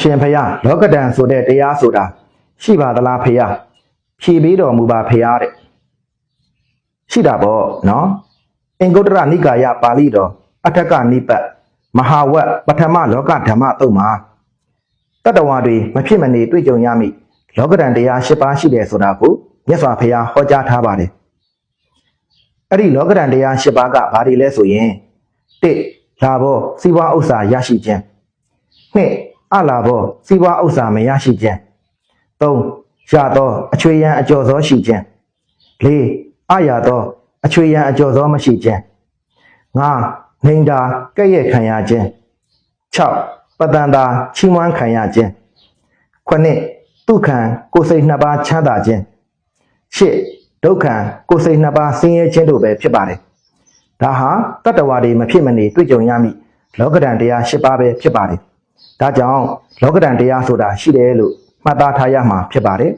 ရှင်ဖယားလောကဒံဆိုတဲ့တရားဆိုတာရှိပါသလားဖယားဖြေပေးတော်မူပါဖယားတဲ့ရှိတာပေါ့နော်အင်္ဂုတ္တရနိကာယပါဠိတော်အထက်ကနိပတ်မဟာဝတ်ပထမလောကဓမ္မတုံမှာတတ္တဝါတွေမဖြစ်မနေတွေ့ကြုံရမည်လောကဒံတရား၈ပါးရှိတယ်ဆိုတာကိုမြတ်စွာဘုရားဟောကြားထားပါတယ်အဲ့ဒီလောကဒံတရား၈ပါးကဘာတွေလဲဆိုရင်၁လာဘောစီးပွားဥစ္စာရရှိခြင်းနှစ် အလာဘောစီးပွားဥစ္စာမရရှိခြင်းသုံးရသောအချွေရန်အကျော်စောရှိခြင်းလေးအရသောအချွေရန်အကျော်စောမရှိခြင်းငါနှိမ်တာကဲ့ရဲ့ခံရခြင်း6ပတန်တာချီးမွမ်းခံရခြင်းခုနှစ်ဒုက္ခံကိုယ်စိတ်နှစ်ပါးချမ်းသာခြင်းရှစ်ဒုက္ခံကိုယ်စိတ်နှစ်ပါးဆင်းရဲခြင်းတို့ပဲဖြစ်ပါတယ်ဒါဟာတတ္တဝါတွေမဖြစ်မနေတွေ့ကြုံရမည်လောကဒဏ်တရား၈ပါးပဲဖြစ်ပါတယ် ဒါကြောင့်လောကဒဏ်တရားဆိုတာရှိတယ်လို့မှတ်သားထားရမှာဖြစ်ပါတယ်